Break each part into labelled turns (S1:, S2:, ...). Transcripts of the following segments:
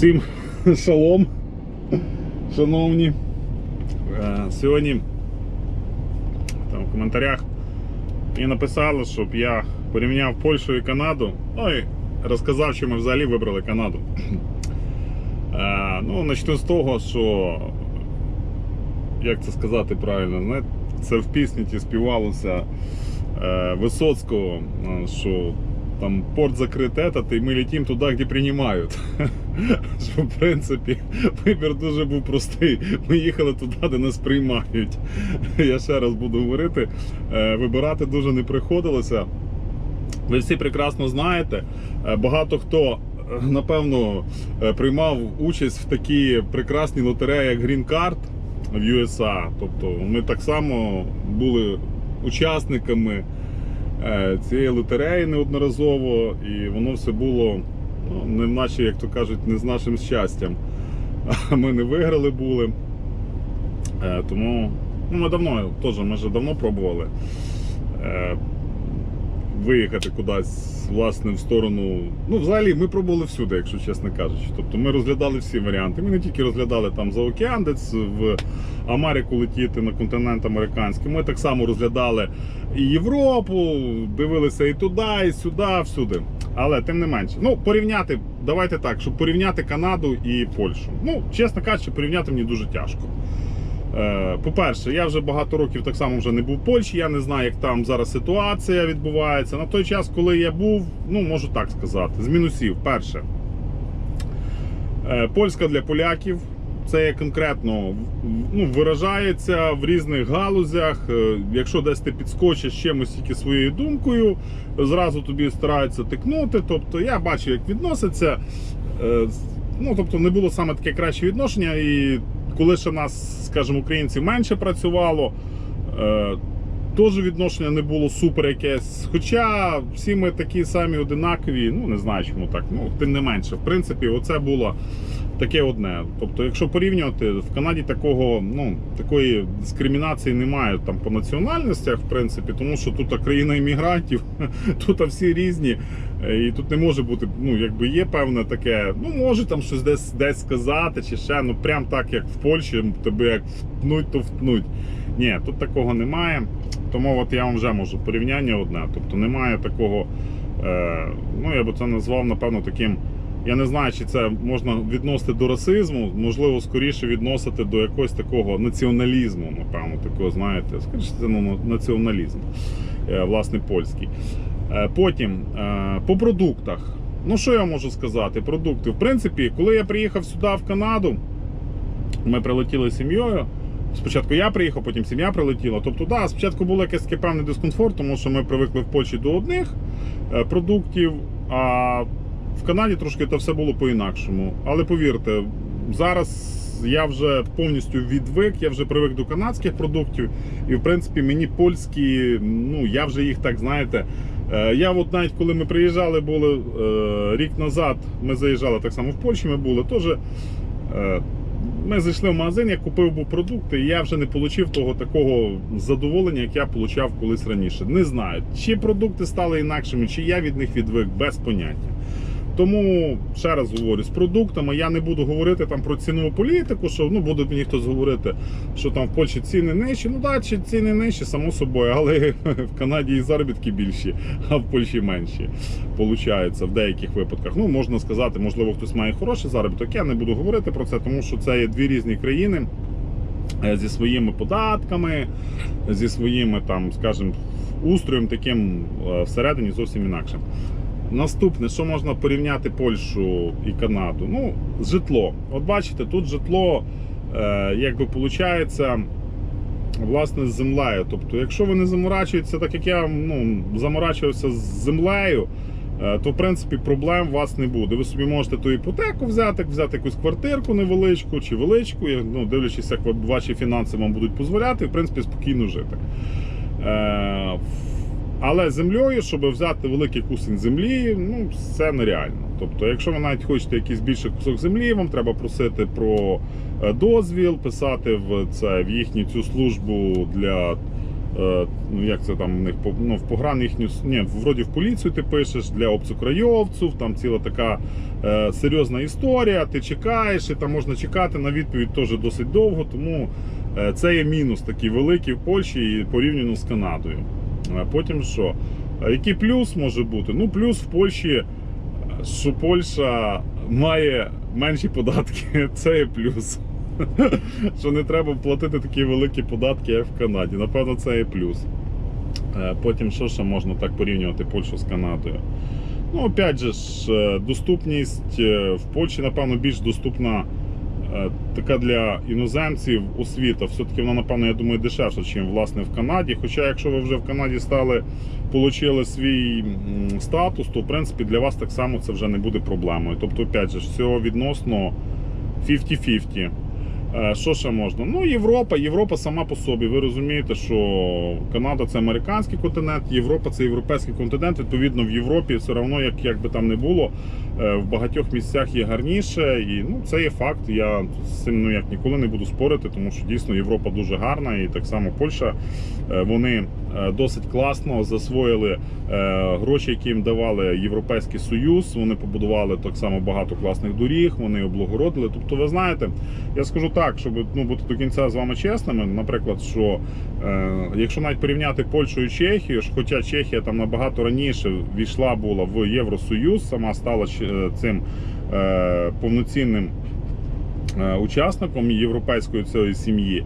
S1: Всім шалом, шановні. Е, Сьогодні там в коментарях мені написали, щоб я порівняв Польщу і Канаду. Ну і розказав, що ми взагалі вибрали Канаду. Е, Ну, почну з того, що як це сказати правильно, це в пісні ті співалося е, Висоцького, що там порт закрит этот, і ми летим туди, де приймають. В принципі, вибір дуже був простий. Ми їхали туди, де нас приймають. Я ще раз буду говорити, е, вибирати дуже не приходилося. Ви всі прекрасно знаєте, е, багато хто. е, Напевно, приймав участь в такі прекрасні лотереї, як Green Card в USA. Тобто ми так само були учасниками цієї лотереї неодноразово, і воно все було ну, не наче, як то кажуть, не з нашим щастям. Ми не виграли були. Е, Тому ну, ми давно теж ми вже давно пробували е, виїхати кудись, власне, в сторону. Ну, взагалі, ми пробували всюди, якщо чесно кажучи. Тобто ми розглядали всі варіанти. Ми не тільки розглядали там за океан, десь в Америку летіти на континент американський. Ми так само розглядали і Європу, дивилися і туди, і сюди, всюди. Але тим не менше, ну порівняти, давайте так, щоб порівняти Канаду і Польщу. Ну, чесно кажучи, порівняти мені дуже тяжко. Е, По-перше, я вже багато років так само вже не був в Польщі. Я не знаю, як там зараз ситуація відбувається. На той час, коли я був, ну можу так сказати, з мінусів. Перше, е, польська для поляків. Це конкретно ну, виражається в різних галузях. Е, Якщо десь ти підскочиш чимось тільки своєю думкою, зразу тобі стараються тикнути. Тобто я бачу, як відноситься. Ну, тобто не було саме таке краще відношення. І коли ще нас, скажімо, українців менше працювало, е, теж відношення не було супер якесь. Хоча всі ми такі самі одинакові, ну не знаю, чому так. Ну, тим не менше, в принципі, оце було таке одне. Тобто, якщо порівнювати, в Канаді такого, ну, такої дискримінації немає там по національностях, в принципі, тому що тут країна іммігрантів, тут всі різні. е, І тут не може бути, ну якби є певне таке, ну може там щось десь десь сказати, чи ще, ну прям так, як в Польщі, тебе як втнуть, то втнуть. Ні, тут такого немає. Тому от я вам вже можу порівняння одне. Тобто немає такого, е, ну я би це назвав, напевно, таким. Я не знаю, чи це можна відносити до расизму, можливо, скоріше відносити до якогось такого націоналізму, напевно, такого, знаєте, скоріше це ну, націоналізм, е, власне, польський. Е, Потім е, по продуктах. Ну, що я можу сказати? Продукти. В принципі, коли я приїхав сюди, в Канаду, ми прилетіли з сім'єю. Спочатку я приїхав, потім сім'я прилетіла. Тобто, да, спочатку було якийсь певний дискомфорт, тому що ми привикли в Польщі до одних продуктів, а в Канаді трошки це все було по-інакшому. Але повірте, зараз я вже повністю відвик, я вже привик до канадських продуктів, і в принципі мені польські, ну я вже їх так знаєте. е, Я от навіть коли ми приїжджали, були е, рік назад, ми заїжджали так само в Польщі, ми були теж. е, Ми зайшли в магазин, я купив був продукти, і я вже не отримав того такого задоволення, як я отримав колись раніше. Не знаю, чи продукти стали інакшими, чи я від них відвик, без поняття. Тому ще раз говорю, з продуктами я не буду говорити там про цінову політику, що ну буде мені хтось говорити, що там в Польщі ціни нижчі. Ну так, чи ціни нижчі, само собою, але в Канаді і заробітки більші, а в Польщі менші. Получається в деяких випадках. Ну можна сказати, можливо, хтось має хороший заробіток. Я не буду говорити про це, тому що це є дві різні країни е, зі своїми податками, зі своїми там, скажімо, устроєм таким е, всередині зовсім інакшим. Наступне, що можна порівняти Польщу і Канаду? Ну, житло. От бачите, тут житло, е, якби виходить, власне, з землею. Тобто, якщо ви не заморачуєтеся, так як я ну, заморачувався з землею, е, то в принципі проблем у вас не буде. Ви собі можете ту іпотеку взяти, взяти якусь квартирку невеличку чи величку, як, ну, дивлячись, як ваші фінанси вам будуть дозволяти, в принципі, спокійно жити. Але землею, щоб взяти великий кусень землі, ну це нереально. Тобто, якщо ви навіть хочете якийсь більший кусок землі, вам треба просити про е, дозвіл, писати в це в їхню цю службу для е, ну як це там в них ну, в погран їхню ні, вроді в поліцію ти пишеш для обцукрайовців, там ціла така е, серйозна історія. Ти чекаєш, і там можна чекати на відповідь теж досить довго. Тому е, це є мінус такий великий в Польщі і порівняно з Канадою. А потім що? Який плюс може бути? Ну, плюс в Польщі, що Польща має менші податки, це є плюс. Що не треба платити такі великі податки, як в Канаді. Напевно, це є плюс. Е, Потім що ще можна так порівнювати Польщу з Канадою? Ну, опять же ж, е, доступність е, в Польщі, напевно, більш доступна така для іноземців освіта. Все-таки вона, напевно, я думаю, дешевша, ніж власне в Канаді. Хоча, якщо ви вже в Канаді стали, отримали свій статус, то в принципі для вас так само це вже не буде проблемою. Тобто, опять же, все відносно 50-50. Е, Що ще можна? Ну, Європа, Європа сама по собі. Ви розумієте, що Канада це американський континент, Європа це європейський континент. Відповідно, в Європі все одно, як, як би там не було, е, в багатьох місцях є гарніше. І ну, це є факт. Я з цим ну, як ніколи не буду спорити, тому що дійсно Європа дуже гарна, і так само Польща. Е, Вони досить класно засвоїли гроші, які їм давали Європейський Союз. Вони побудували так само багато класних доріг, вони облагородили. Тобто, ви знаєте, я скажу так, щоб ну, бути до кінця з вами чесними. Наприклад, що е, якщо навіть порівняти Польщу і Чехію, хоча Чехія там набагато раніше війшла була в Євросоюз, сама стала е, цим е, повноцінним е, учасником європейської цієї сім'ї.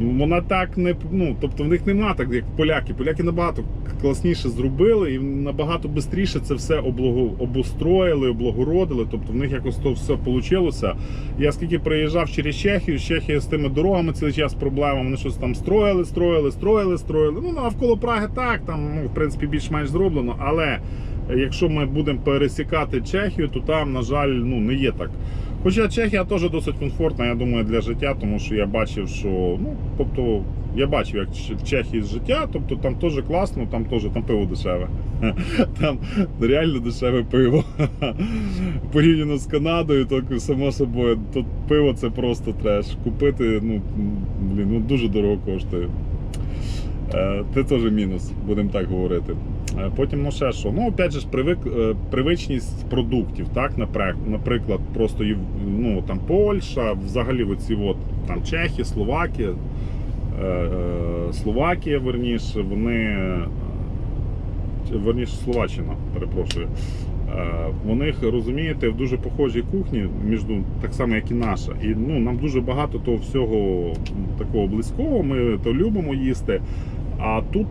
S1: Вона так не ну, тобто в них нема так, як поляки. Поляки набагато класніше зробили і набагато швидше це все облаго, обустроїли, облагородили. Тобто в них якось то все вийшло. Я скільки приїжджав через Чехію, Чехія з тими дорогами цілий час проблема. Вони щось там строїли, строїли, строїли, строїли. Ну навколо Праги так, там ну, в принципі більш-менш зроблено. Але якщо ми будемо пересікати Чехію, то там, на жаль, ну не є так. Хоча Чехія теж досить комфортна, я думаю, для життя, тому що я бачив, що ну, тобто, я бачив, як в Чехії життя, тобто там теж класно, там теж там пиво дешеве. Там реально дешеве пиво. Порівняно з Канадою, то само собою, тут пиво це просто треш. Купити, ну, блін, ну дуже дорого коштує. Е, Це теж мінус, будемо так говорити. Е, Потім, ну ще що. Ну, опять же ж, привик, е, привичність продуктів, так, наприклад, просто ну, там Польща, взагалі оці от, там Чехія, Словакія, Словакія, верніше, вони. Верніше, Словаччина, перепрошую. У них, розумієте, в дуже похожій кухні, між, так само, як і наша. І ну, нам дуже багато того всього такого близького, ми то любимо їсти. А тут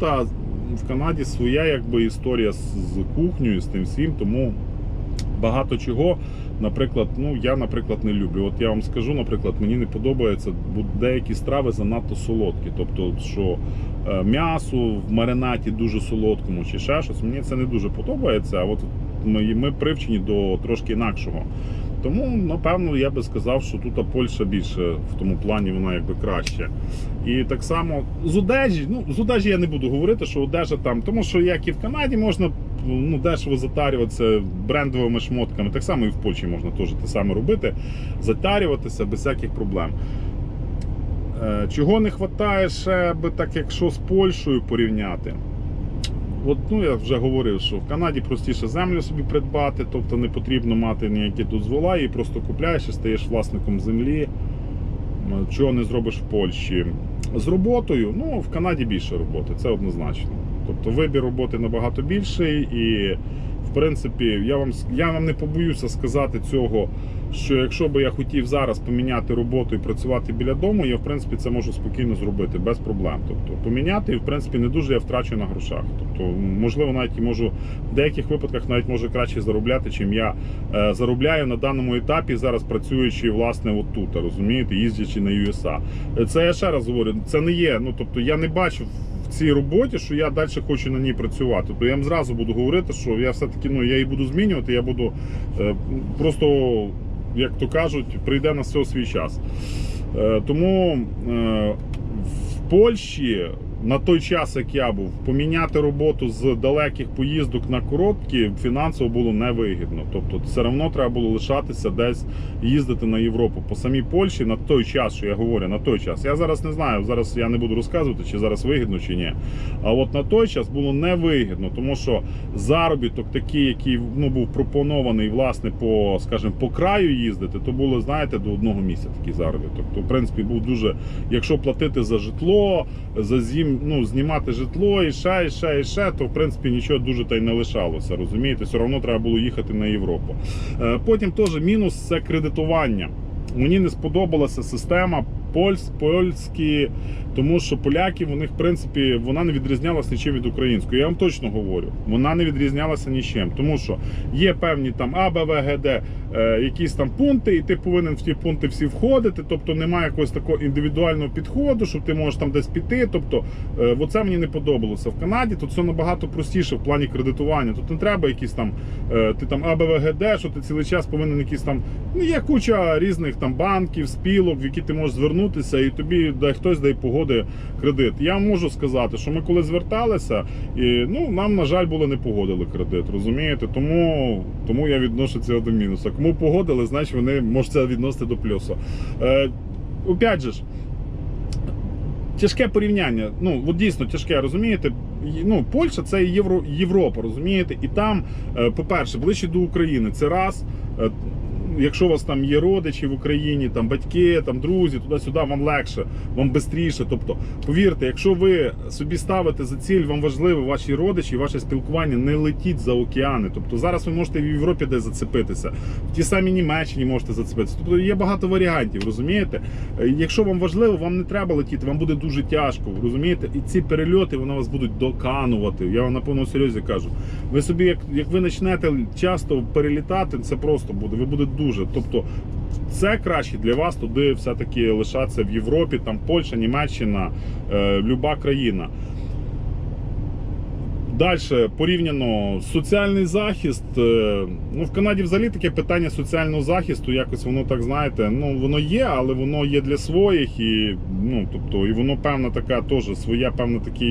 S1: в Канаді своя якби, історія з, кухнею, з тим всім, тому багато чого. Наприклад, ну я, наприклад, не люблю. От я вам скажу, наприклад, мені не подобається, деякі страви занадто солодкі. Тобто, що е, м'ясо в маринаті дуже солодкому чи ще щось, мені це не дуже подобається. А от ми, ми привчені до трошки інакшого. Тому, напевно, я би сказав, що тут Польща більше в тому плані вона якби краще. І так само з одежі, ну з одежі я не буду говорити, що одежа там, тому що як і в Канаді можна ну, дешево затарюватися брендовими шмотками, так само і в Польщі можна теж те саме робити, затарюватися без всяких проблем. Е, Чого не вистачає ще би так, якщо з Польщею порівняти? От, ну я вже говорив, що в Канаді простіше землю собі придбати, тобто не потрібно мати ніякі дозвола, і просто купляєш і стаєш власником землі. Чого не зробиш в Польщі. З роботою, ну в Канаді більше роботи, це однозначно. Тобто вибір роботи набагато більший, і в принципі, я вам я вам не побоюся сказати цього, що якщо би я хотів зараз поміняти роботу і працювати біля дому, я в принципі це можу спокійно зробити без проблем. Тобто поміняти, в принципі не дуже я втрачу на грошах. Тобто, можливо, навіть можу в деяких випадках навіть можу краще заробляти, чим я е, заробляю на даному етапі, зараз працюючи власне от тут, розумієте, їздячи на USA. Е, Це я ще раз говорю, це не є. Ну тобто я не бачу в цій роботі, що я далі хочу на ній працювати. То я вам зразу буду говорити, що я все-таки ну я її буду змінювати, я буду е, просто, як то кажуть, прийде на все свій час. Е, тому е, в Польщі на той час, як я був, поміняти роботу з далеких поїздок на короткі фінансово було невигідно. Тобто, все одно треба було лишатися десь їздити на Європу. По самій Польщі на той час, що я говорю, на той час. Я зараз не знаю, зараз я не буду розказувати, чи зараз вигідно, чи ні. А от на той час було невигідно, тому що заробіток такий, який ну, був пропонований, власне, по, скажімо, по краю їздити, то було, знаєте, до одного місця такий заробіток. То, в принципі, був дуже, якщо платити за житло, за зім, ну, знімати житло і ще, і ще, і ще, то в принципі нічого дуже та й не лишалося. Розумієте, все одно треба було їхати на Європу. Е, Потім теж мінус це кредитування. Мені не сподобалася система польсь, польські, тому що поляки, вони, в принципі, вона не відрізнялася нічим від української. Я вам точно говорю, вона не відрізнялася нічим, тому що є певні там А, Б, В, Г, Д, е, якісь там пункти, і ти повинен в ті пункти всі входити. Тобто немає якогось такого індивідуального підходу, що ти можеш там десь піти. Тобто, е, оце мені не подобалося. В Канаді тут все набагато простіше в плані кредитування. Тут не треба якісь там, е, ти там А, Б, В, Г, Д, що ти цілий час повинен якісь там. Ну, є куча різних там банків, спілок, в які ти можеш звернутися, і тобі дай хтось дай погоди кредит. Я можу сказати, що ми коли зверталися, і ну нам, на жаль, було не погодили кредит. Розумієте? Тому, тому я відношу це до мінуса. Кому погодили, значить вони можуть це відносити до плюсу. Е, опять же ж. Тяжке порівняння. Ну, от дійсно тяжке, розумієте? Ну, Польща це Євро, Європа, розумієте? І там, е, по-перше, ближче до України. Це раз. Якщо у вас там є родичі в Україні, там батьки, там друзі, туди-сюди, вам легше, вам швидше. Тобто, повірте, якщо ви собі ставите за ціль, вам важливо ваші родичі, ваше спілкування не летіть за океани. Тобто зараз ви можете в Європі десь зацепитися, в тій самій Німеччині можете зацепитися. Тобто є багато варіантів, розумієте? Е, Якщо вам важливо, вам не треба летіти, вам буде дуже тяжко, розумієте? І ці перельоти вони вас будуть доканувати. Я вам на повному серйозі кажу. Ви собі, як, як ви почнете часто перелітати, це просто буде. Ви будете дуже. Тобто, це краще для вас туди все-таки лишатися в Європі, там Польща, Німеччина, е, люба країна. Далі порівняно соціальний захист. е, Ну, в Канаді взагалі таке питання соціального захисту, якось воно так знаєте, ну воно є, але воно є для своїх, і ну тобто, і воно певна така теж своя певна така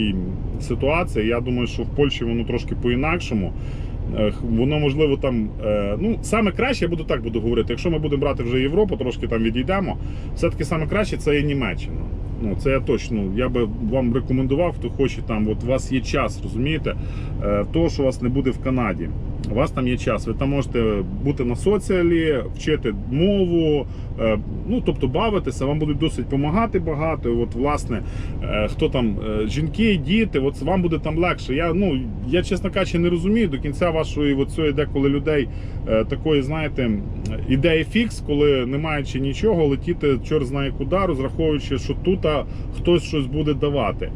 S1: ситуація. Я думаю, що в Польщі воно трошки по-інакшому. Воно можливо там. е, Ну, саме краще, я буду так буду говорити. Якщо ми будемо брати вже Європу, трошки там відійдемо. Все-таки саме краще це є Німеччина. Ну, це я точно. Я би вам рекомендував, хто хоче там. От у вас є час, розумієте? Е, Того, що у вас не буде в Канаді. У вас там є час. Ви там можете бути на соціалі, вчити мову, е, ну тобто бавитися, вам будуть досить допомагати багато. І От, власне, е, хто там, е, жінки, діти, от вам буде там легше. Я ну я чесно кажучи, не розумію до кінця вашої от цієї деколи людей такої, знаєте, ідеї фікс, коли не маючи нічого, летіти чорт знає куди, розраховуючи, що тут хтось щось буде давати.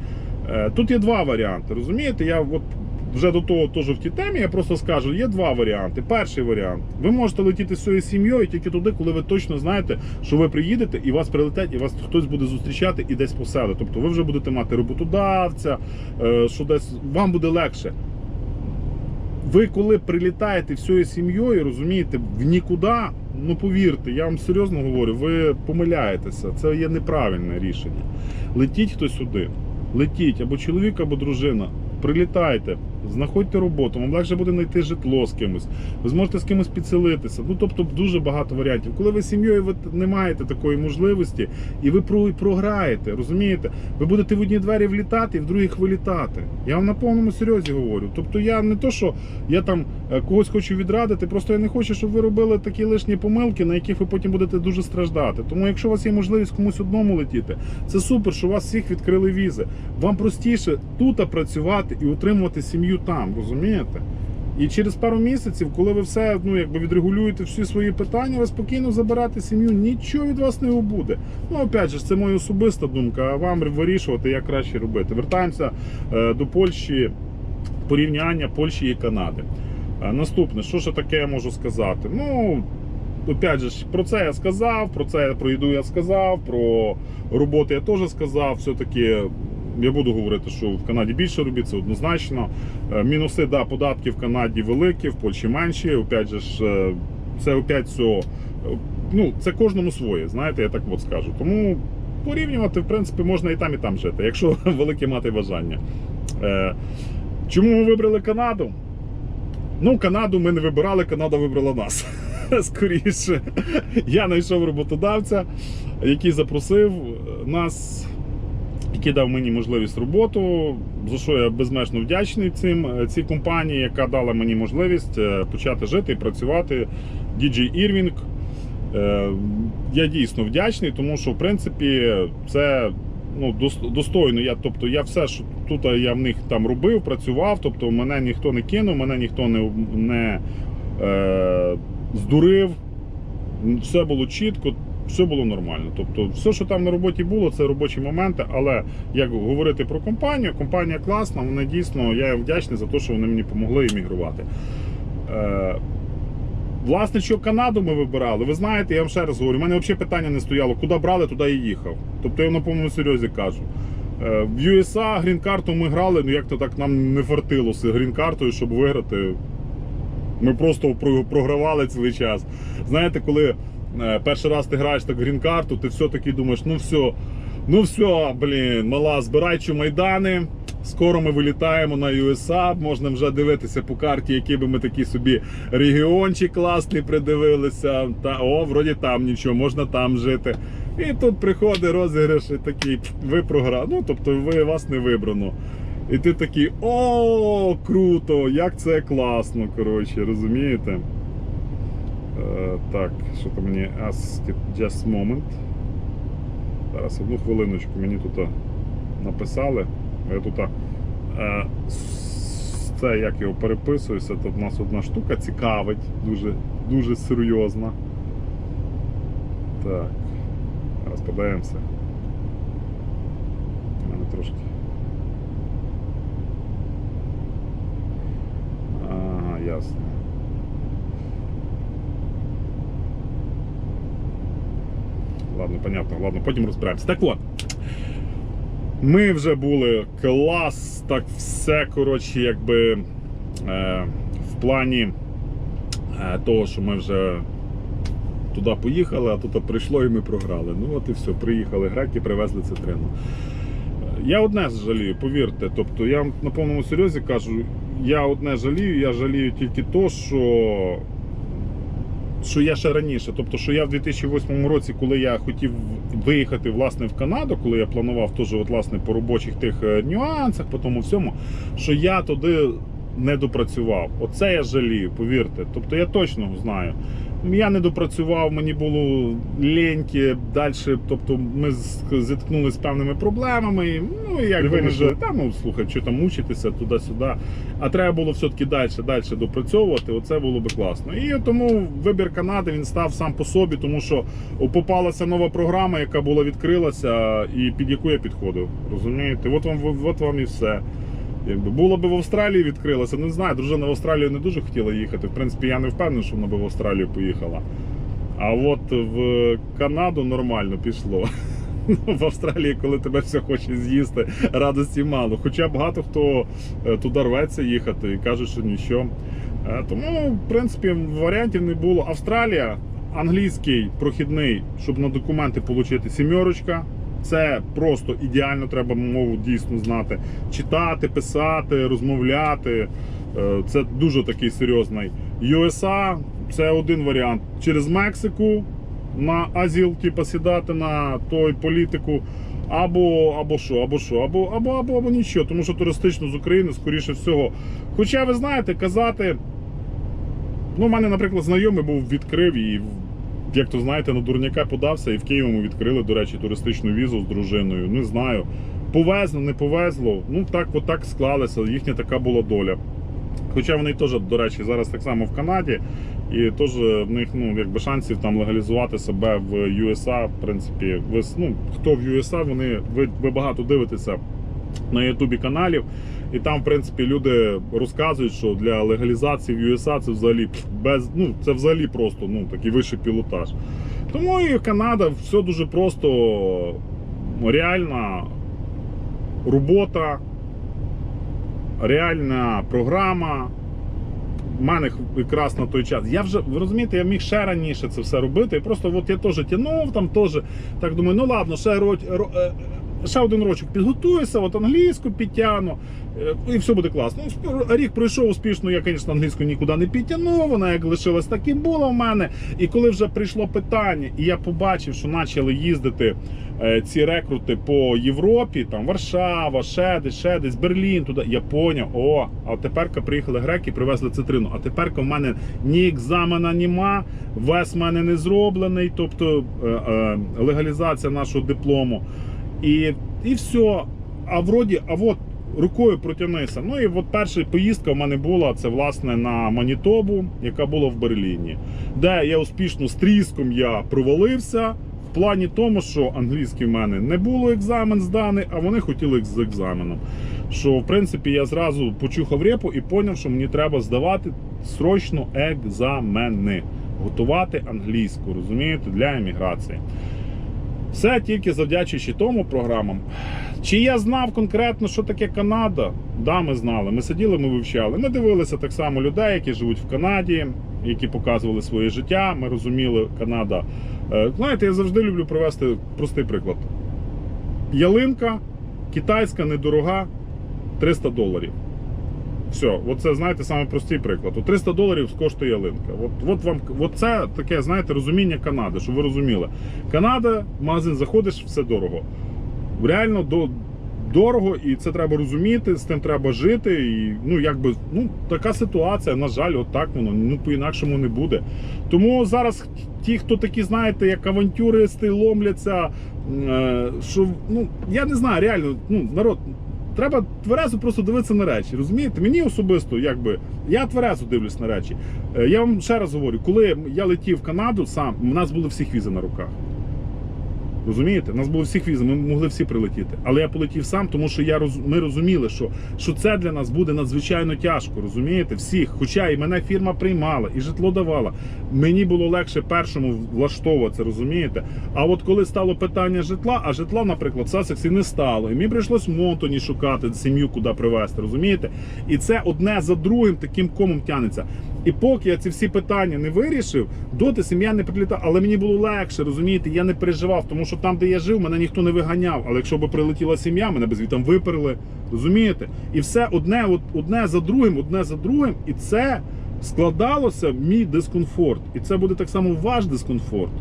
S1: Тут є два варіанти. Розумієте, я от вже до того теж в тій темі, я просто скажу, є два варіанти. Перший варіант. Ви можете летіти з своєю сім'єю тільки туди, коли ви точно знаєте, що ви приїдете і вас прилетять, і вас хтось буде зустрічати і десь поселить. Тобто ви вже будете мати роботодавця, е, що десь вам буде легше. Ви коли прилітаєте всією сім'єю, розумієте, в нікуди, ну повірте, я вам серйозно говорю, ви помиляєтеся. Це є неправильне рішення. Летіть хтось сюди, летіть або чоловік, або дружина. Прилітайте, знаходьте роботу, вам легше буде знайти житло з кимось. Ви зможете з кимось підселитися. Ну тобто дуже багато варіантів. Коли ви сім'єю ви не маєте такої можливості, і ви про- програєте, розумієте? Ви будете в одні двері влітати і в других вилітати. Я вам на повному серйозі говорю. Тобто я не то, що я там е, когось хочу відрадити, просто я не хочу, щоб ви робили такі лишні помилки, на яких ви потім будете дуже страждати. Тому якщо у вас є можливість комусь одному летіти, це супер, що у вас всіх відкрили візи. Вам простіше тут працювати і утримувати сім'ю там, розумієте? І через пару місяців, коли ви все ну, якби відрегулюєте всі свої питання, ви спокійно заберете сім'ю, нічого від вас не буде. Ну, опять же, це моя особиста думка, а вам вирішувати, як краще робити. Вертаємося е, до Польщі, порівняння Польщі і Канади. Е, наступне, що ж таке я можу сказати? Ну, опять же, про це я сказав, про це про їду я сказав, про роботу я теж сказав. Все-таки я буду говорити, що в Канаді більше робіт, це однозначно. Е, Мінуси, да, податки в Канаді великі, в Польщі менші. Опять же, ж, е, це опять все. Ну, це кожному своє, знаєте, я так от скажу. Тому порівнювати, в принципі, можна і там, і там жити, якщо велике мати бажання. Е, чому ми вибрали Канаду? Ну, Канаду ми не вибирали, Канада вибрала нас. Скоріше. Я знайшов роботодавця, який запросив нас, який дав мені можливість роботу, за що я безмежно вдячний цим, цій компанії, яка дала мені можливість е, почати жити і працювати. DJ Irving. Е, Я дійсно вдячний, тому що в принципі це ну, достойно. Я, тобто, я все, що тут я в них там робив, працював, тобто мене ніхто не кинув, мене ніхто не, не е, здурив. Все було чітко, все було нормально. Тобто, все, що там на роботі було, це робочі моменти. Але як говорити про компанію, компанія класна, вона дійсно, я їм вдячний за те, що вони мені допомогли іммігрувати. Е, Власне, що Канаду ми вибирали, ви знаєте, я вам ще раз говорю, у мене взагалі питання не стояло, куди брали, туди і їхав. Тобто я на повному серйозі кажу. Е, В USA грін-карту ми грали, ну як то так нам не фартило з грін-картою, щоб виграти. Ми просто програвали цілий час. Знаєте, коли перший раз ти граєш так грін-карту, ти все-таки думаєш, ну все, ну все, блін, мала, збирай чумайдани. Скоро ми вилітаємо на USA, можна вже дивитися по карті, який би ми такий собі регіончик класний придивилися. Та о, вроді там нічого, можна там жити. І тут приходить розіграш і такий, ви програли. Ну, тобто ви вас не вибрано. І ти такий, о, круто! Як це класно, коротше, розумієте? Е, так, що там мені ask it just moment. Зараз одну хвилиночку мені тут написали. Я тут е, це як його переписуюся, тут у нас одна штука цікавить, дуже, дуже серйозна. Так. Зараз подаємося. У мене трошки. Ага, ясно. Ладно, понятно, ладно, потім розберемося. Так от. Ми вже були клас, так все, коротше, якби е, в плані е, того, що ми вже туди поїхали, а тут прийшло і ми програли. Ну от і все, приїхали греки, привезли цитрину. Я одне жалію, повірте. Тобто я на повному серйозі кажу, я одне жалію, я жалію тільки то, що, що я ще раніше. Тобто, що я в 2008 році, коли я хотів виїхати власне в Канаду, коли я планував теж от, власне, по робочих тих е, нюансах, по тому всьому, що я туди не допрацював. Оце я жалію, повірте. Тобто я точно знаю. Я не допрацював, мені було ліньки далі. Тобто ми зіткнулися з певними проблемами. Ну і як
S2: вирішили.
S1: та ну слухай, що там мучитися туди-сюди. А треба було все-таки далі, далі допрацьовувати. Оце було би класно. І тому вибір Канади він став сам по собі, тому що попалася нова програма, яка була відкрилася, і під яку я підходив. Розумієте? От вам от вам і все. Якби було б в Австралії відкрилося, не знаю, дружина в Австралію не дуже хотіла їхати. В принципі, я не впевнений, що вона би в Австралію поїхала. А от в Канаду нормально пішло. В Австралії, коли тебе все хоче з'їсти, радості мало. Хоча багато хто е, туди рветься їхати і каже, що нічого. Е, Тому, в принципі, варіантів не було. Австралія, англійський прохідний, щоб на документи отримати сімерочка. Це просто ідеально, треба мову дійсно знати. Читати, писати, розмовляти. Е, Це дуже такий серйозний. USA це один варіант. Через Мексику на азіл, типу, сідати на той політику. Або, або що, або що, або, або, або, або нічого, тому що туристично з України, скоріше всього. Хоча, ви знаєте, казати. Ну, у мене, наприклад, знайомий був відкрив і, як то знаєте, на дурняка подався, і в Києві йому відкрили, до речі, туристичну візу з дружиною. Не знаю. Повезло, не повезло. Ну так, от так їхня така була доля. Хоча вони теж, до речі, зараз так само в Канаді, і теж в них ну, якби шансів там легалізувати себе в USA, в принципі, ви, ну, хто в USA, вони, ви, ви багато дивитеся на Ютубі каналів, і там, в принципі, люди розказують, що для легалізації в USA це взагалі без, ну, це взагалі просто ну, такий вищий пілотаж. Тому і Канада все дуже просто реальна робота, реальна програма. в мене якраз на той час. Я вже ви розумієте, я міг ще раніше це все робити. І просто от я теж тягнув там, теж так думаю, ну ладно, ще ро, ро, е, ще один рочок підготуюся, от англійську підтягну, е, і все буде класно. Рік пройшов успішно, я, звісно, англійську нікуди не підтягнув, вона як лишилась, так і була в мене. І коли вже прийшло питання, і я побачив, що почали їздити е, ці рекрути по Європі, там Варшава, ще десь, ще десь, Берлін, туди, я поняв, о, а тепер приїхали греки, привезли цитрину. А тепер в мене ні екзамена нема, вес в мене не зроблений, тобто е, легалізація нашого диплому. І, і все. А вроді, а от рукою протягнися. Ну і от перша поїздка в мене була це власне на Манітобу, яка була в Берліні, де я успішно з тріском я провалився. В плані тому, що англійський в мене не було екзамен зданий, а вони хотіли з екзаменом. Що в принципі я зразу почухав репу і зрозумів, що мені треба здавати срочно екзамени, готувати англійську, розумієте, для еміграції. Все тільки завдячуючи тому програмам. Чи я знав конкретно, що таке Канада? Да, ми знали. Ми сиділи, ми вивчали. Ми дивилися так само людей, які живуть в Канаді, які показували своє життя. Ми розуміли, Канада. Е, Знаєте, я завжди люблю привести простий приклад. Ялинка китайська, недорога, 300 доларів. Все, оце, знаєте, саме простий приклад. От 300 доларів коштує ялинка. От, от вам, от це таке, знаєте, розуміння Канади, щоб ви розуміли. Канада, в магазин заходиш, все дорого. Реально до, дорого, і це треба розуміти, з тим треба жити. І ну, якби, ну, така ситуація, на жаль, от так воно, ну по-інакшому не буде. Тому зараз ті, хто такі, знаєте, як авантюристи, ломляться, е, що ну, я не знаю, реально, ну, народ. Треба тверезо просто дивитися на речі. Розумієте? Мені особисто, якби я тверезо дивлюсь на речі. Е, Я вам ще раз говорю, коли я летів в Канаду сам, у нас були всіх візи на руках. Розумієте? У нас було всіх візи, ми могли всі прилетіти. Але я полетів сам, тому що я роз... ми розуміли, що, що це для нас буде надзвичайно тяжко. Розумієте? Всіх. Хоча і мене фірма приймала, і житло давала. Мені було легше першому влаштовуватися, розумієте? А от коли стало питання житла, а житла, наприклад, в Сасексі не стало. І мені прийшлось в Монтоні шукати сім'ю, куди привезти, розумієте? І це одне за другим таким комом тянеться. І поки я ці всі питання не вирішив, доти сім'я не прилітала. Але мені було легше, розумієте, я не переживав, тому що там, де я жив, мене ніхто не виганяв. Але якщо б прилетіла сім'я, мене б звідти виперли. Розумієте? І все одне, одне за другим, одне за другим, і це складалося в мій дискомфорт. І це буде так само ваш дискомфорт.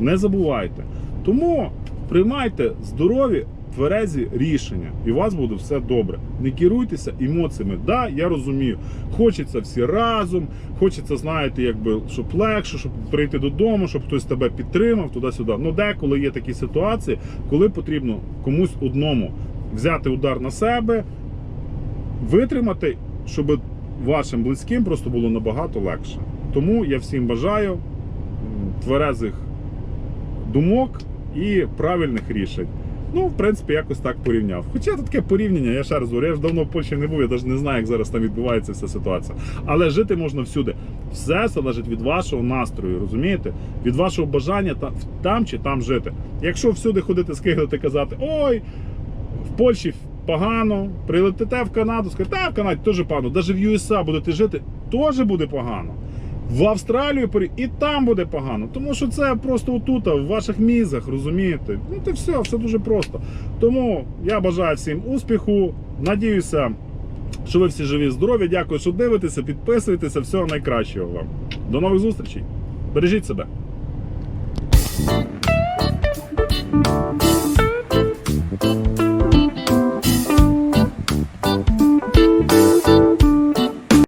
S1: Не забувайте. Тому приймайте здорові, тверезі рішення, і у вас буде все добре. Не керуйтеся емоціями. Да, я розумію. Хочеться всі разом, хочеться, знаєте, якби щоб легше, щоб прийти додому, щоб хтось тебе підтримав, туди-сюди. Ну деколи є такі ситуації, коли потрібно комусь одному взяти удар на себе, витримати, щоб вашим близьким просто було набагато легше. Тому я всім бажаю тверезих думок і правильних рішень. Ну, в принципі, якось так порівняв. Хоча таке порівняння, я ще раз говорю, я ж давно в Польщі не був, я навіть не знаю, як зараз там відбувається вся ситуація. Але жити можна всюди. Все залежить від вашого настрою, розумієте? Від вашого бажання там, там чи там жити. Якщо всюди ходити скиглити, казати, ой, в Польщі погано, прилетите в Канаду, скажете, та в Канаді теж погано, навіть в USA будете жити, теж буде погано. В Австралію і там буде погано, тому що це просто отут, в ваших мізах, розумієте? Ну це все, все дуже просто. Тому я бажаю всім успіху. Надіюся, що ви всі живі, здорові. Дякую, що дивитеся, підписуєтеся. Всього найкращого вам. До нових зустрічей. Бережіть себе.